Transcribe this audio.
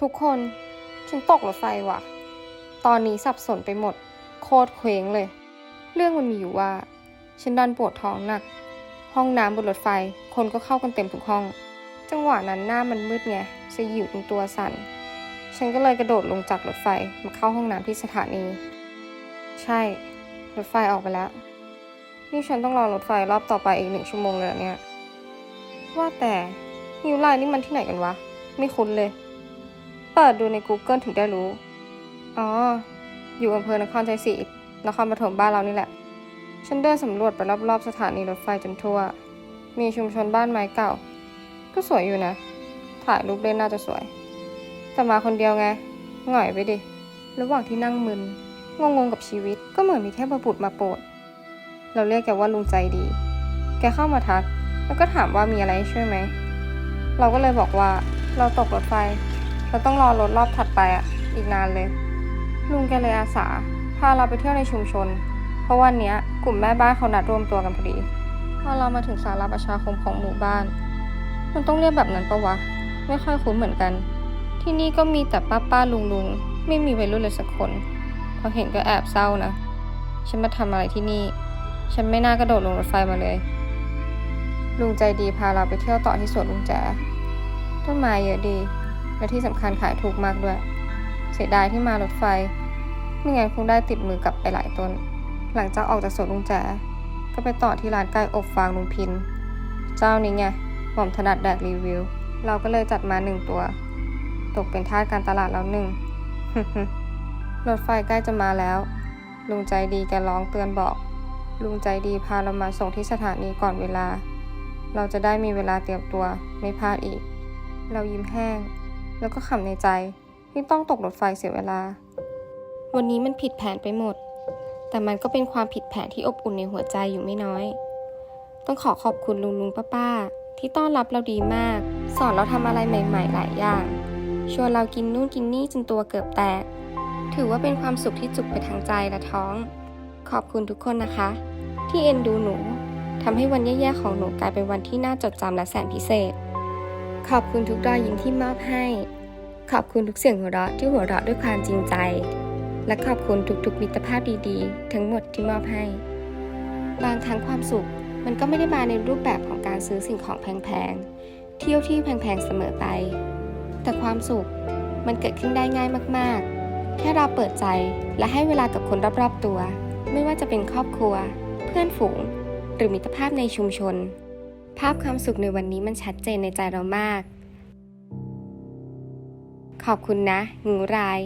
ทุกคนฉันตกรถไฟว่ะ ตอนนี้สับสนไปหมด โคตรเคว้งเลย เรื่องมันมีอยู่ว่า ฉันดันปวดท้องหนัก ห้องน้ำบนรถไฟ คนก็เข้ากันเต็มทุกห้อง จังหวะนั้นหน้ามันมืดไงสยิวตรงตัวสั่น ฉันก็เลยกระโดดลงจากรถไฟมาเข้าห้องน้ำที่สถานี ใช่ รถไฟออกไปแล้ว นี่ฉันต้องรอรถไฟรอบต่อไปอีกหนึ่งชั่วโมงเลยเนี่ย ว่าแต่นิวไลน์นี่มันที่ไหนกันวะ ไม่คุ้นเลย เปิดดูใน Google ถึงได้รู้ อ๋อ อยู่อำเภอนครชัยศรีนครปฐมบ้านเรานี่แหละ ฉันเดินสำรวจไปรอบๆสถานีรถไฟจนทั่ว มีชุมชนบ้านไม้เก่า ก็สวยอยู่นะ ถ่ายรูปเล่นน่าจะสวย แต่มาคนเดียวไงหง่อยไปดิ ระหว่างที่นั่งมึน งงๆกับชีวิต ก็เหมือนมีเทพบุตรมาโปรด เราเรียกแกว่าลุงใจดี แกเข้ามาทัก แล้วก็ถามว่ามีอะไรให้ช่วยไหม เราก็เลยบอกว่าเราตกรถไฟ เราต้องรอรถรอบถัดไปอะ อีกนานเลย ลุงแกเลยอาสา พาเราไปเที่ยวในชุมชน เพราะวันเนี้ยกลุ่มแม่บ้านเขานัดรวมตัวกันพอดี พอเรามาถึงศาลาประชาคมของหมู่บ้าน มันต้องเรียกแบบนั้นปะวะ ไม่ค่อยคุ้นเหมือนกัน ที่นี่ก็มีแต่ป้าป้าลุงลุงไม่มีวัยรุ่นเลยสักคน พอเห็นก็แอบเศร้านะ ฉันมาทำอะไรที่นี่ ฉันไม่น่ากระโดดลงรถไฟมาเลย ลุงใจดีพาเราไปเที่ยวต่อที่สวนลุงแจต้นไม้เยอะดี และที่สำคัญขายถูกมากด้วย เสียดายที่มารถไฟ ไม่งั้นคงได้ติดมือกลับไปหลายต้น หลังจากออกจากสวนลุงแจ ก็ไปต่อที่ร้านไก่อบฟางลุงพิน เจ้านี้ไงหม่อมถนัดแดกรีวิว เราก็เลยจัดมาหนึ่งตัว ตกเป็นทาสการตลาดแล้วหนึ่งรถไฟใกล้จะมาแล้ว ลุงใจดีแกร้องเตือนบอก ลุงใจดีพาเรามาส่งที่สถานีก่อนเวลา เราจะได้มีเวลาเตรียมตัวไม่พลาดอีก เรายิ้มแห้ง แล้วก็ขำในใจที่ต้องตกรถไฟเสียเวลา วันนี้มันผิดแผนไปหมด แต่มันก็เป็นความผิดแผนที่อบอุ่นในหัวใจอยู่ไม่น้อย ต้องขอขอบคุณลุงลุงป้าป้าๆที่ต้อนรับเราดีมาก สอนเราทำอะไรใหม่ ๆ หลายอย่างชวนเรากินนู่นกินนี่จนตัวเกือบแตก ถือว่าเป็นความสุขที่จุกไปทั้งใจและท้อง ขอบคุณทุกคนนะคะ ที่เอ็นดูหนูทำให้วันแย่ๆของหนูกลายเป็นวันที่น่าจดจำและแสนพิเศษ ขอบคุณทุกรอยยิ้มที่มอบให้ ขอบคุณทุกเสียงหัวเราะที่หัวเราะด้วยความจริงใจ และขอบคุณทุกๆมิตรภาพดีๆ ทั้งหมดที่มอบให้ บางครั้งความสุขมันก็ไม่ได้มาในรูปแบบของการซื้อสิ่งของแพงๆ เที่ยวที่แพงๆเสมอไป แต่ความสุขมันเกิดขึ้นได้ง่ายมากๆ แค่เราเปิดใจและให้เวลากับคนรอบๆตัว ไม่ว่าจะเป็นครอบครัว เพื่อนฝูง หรือมิตรภาพในชุมชน ภาพความสุขในวันนี้มันชัดเจนในใจเรามาก ขอบคุณนะ งูราย